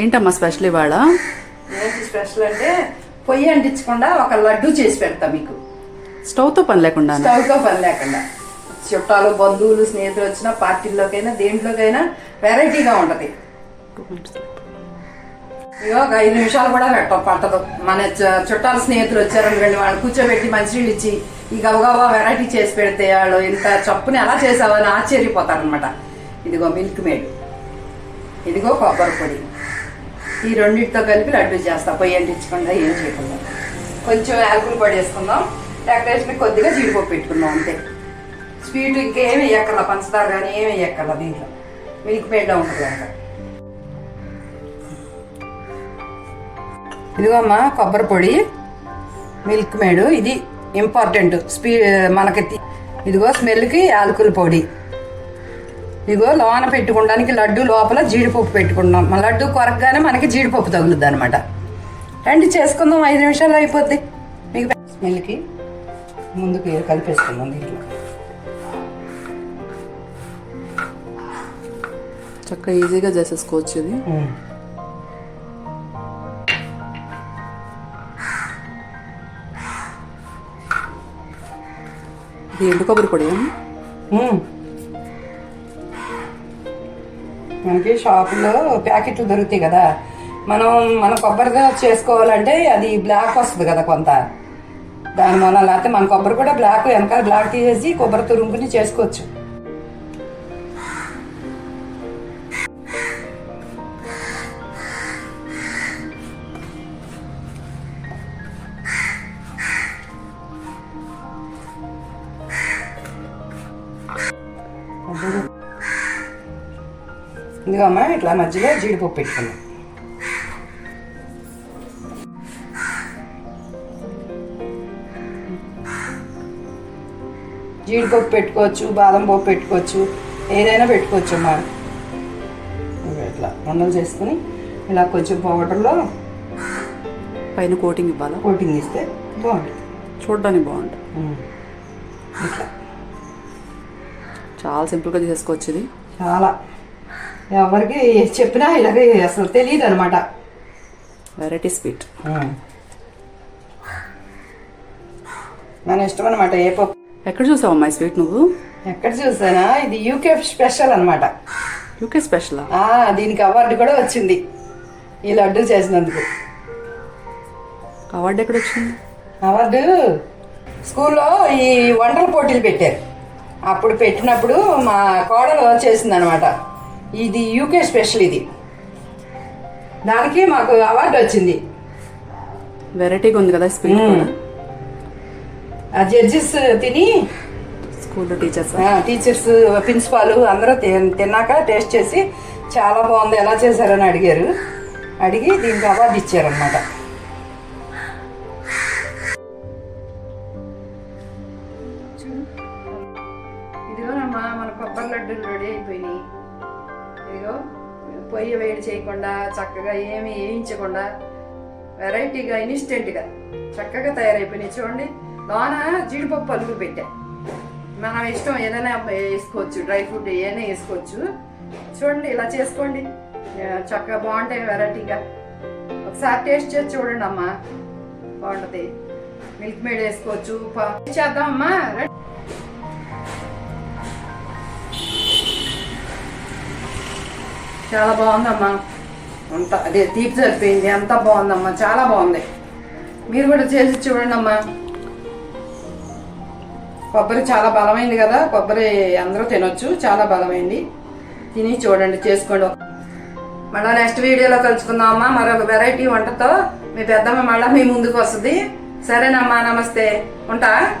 ఏంటమ్మా స్పెషల్ ఇవాళ? ఏంటి స్పెషల్ అంటే పొయ్యి అంటించకుండా ఒక లడ్డు చేసి పెడతా మీకు. స్టవ్తో పని లేకుండా స్టవ్తో పని లేకుండా. చుట్టాలు బంధువులు స్నేహితులు వచ్చిన పార్టీల్లోకైనా దేంట్లోకైనా వెరైటీగా ఉంటది. ఇగో ఒక ఐదు నిమిషాలు కూడా పెట్ట పట్టదు మన చుట్టాలు స్నేహితులు వచ్చారనుకోండి వాళ్ళు కూర్చోబెట్టి మంచినీళ్ళు ఇచ్చి ఈ గవగవా వెరైటీ చేసి పెడితే వాళ్ళు ఇంత చప్పుని ఎలా చేసావో అని ఆశ్చర్యపోతారనమాట ఇదిగో మిల్క్ మేడ్. ఇదిగో కొబ్బరి పొడి. ఈ రెండింటితో కలిపి లడ్డు చేస్తా. పొయ్యి అంటించకుండా ఏం చేయకుండా. కొంచెం యాలకులు పొడి వేసుకుందాం డెకరేషన్ కొద్దిగా జీడిపప్పు పెట్టుకుందాం అంతే. స్వీట్ ఇంకేమి వేయక్కర్ల పంచదార కానీ ఏమి వేయక్కర్ల దీంట్లో. మిల్క్ పేడ ఉంటుంది కనుక ఇదిగో అమ్మా కొబ్బరి పొడి మిల్క్ మేడు. ఇది ఇంపార్టెంట్. స్పీ మనకి ఇదిగో స్మెల్కి యాలకుల పొడి. ఇదిగో లోన పెట్టుకోవడానికి లడ్డు లోపల జీడిపప్పు పెట్టుకుందాం మన లడ్డు కొరకగానే మనకి జీడిపప్పు తగులుద్ది అనమాట రండి చేసుకుందాం. ఐదు నిమిషాల్లో అయిపోద్ది. మీకు స్మెల్కి ముందుకు కలిపేసుకుందాం దీంట్లో. చక్కగా ఈజీగా చేసేసుకోవచ్చు ఇది. ఇది ఎండు కొబ్బరి పొడి మనకి షాపులో ప్యాకెట్లు దొరుకుతాయి కదా. మనం మన కొబ్బరిగా చేసుకోవాలంటే అది బ్లాక్ వస్తుంది కదా కొంత. దాని వల్ల లేకపోతే మన కొబ్బరి కూడా బ్లాక్ వెనకాల బ్లాక్ తీసేసి కొబ్బరి తురుముకుని చేసుకోవచ్చు. ఇదిగో అమ్మా ఇట్లా మధ్యలో జీడిపప్పు పెట్టుకున్నాం. జీడిపప్పు పెట్టుకోవచ్చు బాదం పప్పు పెట్టుకోవచ్చు ఏదైనా పెట్టుకోవచ్చు అమ్మా. ఇట్లా ఉండలు చేసుకుని ఇలా కొంచెం పౌడర్లో పైన కోటింగ్ ఇవ్వాలా? కోటింగ్ ఇస్తే బాగుంటుంది. చూడడానికి బాగుంటుంది. ఇట్లా. చాలా సింపుల్గా చేసేసుకోవచ్చు ఇది. చాలా. ఎవరికి చెప్పినా ఇలాగే అసలు తెలియదు అనమాట వెరైటీ స్వీట్ మన ఇష్టం అనమాట ఏ పప్పు ఎక్కడ చూసావమ్మా ఈ స్వీట్ నువ్వు? ఎక్కడ చూసానా? ఇది యూకే స్పెషల్ అనమాట యూకే స్పెషలా దీనికి అవార్డు కూడా వచ్చింది. ఈ లడ్డు చేసినందుకు. అవార్డు ఎక్కడ వచ్చింది? అవార్డు స్కూల్లో ఈ వంటల పోటీలు పెట్టారు. అప్పుడు పెట్టినప్పుడు మా కోడలు చేసింది అనమాట ఇది యూకే స్పెషల్ ఇది. దానికి మాకు అవార్డు వచ్చింది. వెరైటీగా ఉంది కదా స్వీట్ కూడా. ఆ జడ్జెస్ తిని స్కూల్లో టీచర్స్ టీచర్స్ ప్రిన్సిపాల్ అందరూ తి- తిన్నాక టేస్ట్ చేసి చాలా బాగుంది ఎలా చేశారని అడిగారు. అడిగి దీనికి అవార్డు ఇచ్చారనమాట ఇదిగోనమ్మా మన కొబ్బరి లడ్డూలు రెడీ అయిపోయినాయి. పొయ్యి వేడి చేయకుండా చక్కగా ఏమి వేయించకుండా వెరైటీగా ఇన్స్టెంట్గా చక్కగా తయారైపోయినాయి. చూడండి లోన జీడిపప్పు పలుకు పెట్టా. మనం ఇష్టం ఏదైనా వేసుకోవచ్చు డ్రై ఫ్రూట్ ఏదైనా వేసుకోవచ్చు. చూడండి ఇలా చేసుకోండి. చక్కగా బాగుంటాయి వెరైటీగా. ఒకసారి టేస్ట్ చేసి చూడండి అమ్మా బాగుంటుంది. మిల్క్ మేడ్ వేసుకోవచ్చు. చేద్దాం అమ్మా చాలా బాగుందమ్మా. అంత అదే తీపి సరిపోయింది. అంత బాగుందమ్మా. చాలా బాగుంది. మీరు కూడా చేసి చూడండి అమ్మా కొబ్బరి చాలా బలమైంది కదా. కొబ్బరి అందరూ తినొచ్చు. చాలా బలమైంది. తిని చూడండి చేసుకోండి. మళ్ళీ నెక్స్ట్ వీడియోలో కలుసుకుందాం అమ్మా. మరొక వెరైటీ వంటతో మీ పెద్దమ్మ మళ్ళీ మీ ముందుకు వస్తుంది. సరేనమ్మా. నమస్తే. ఉంటా?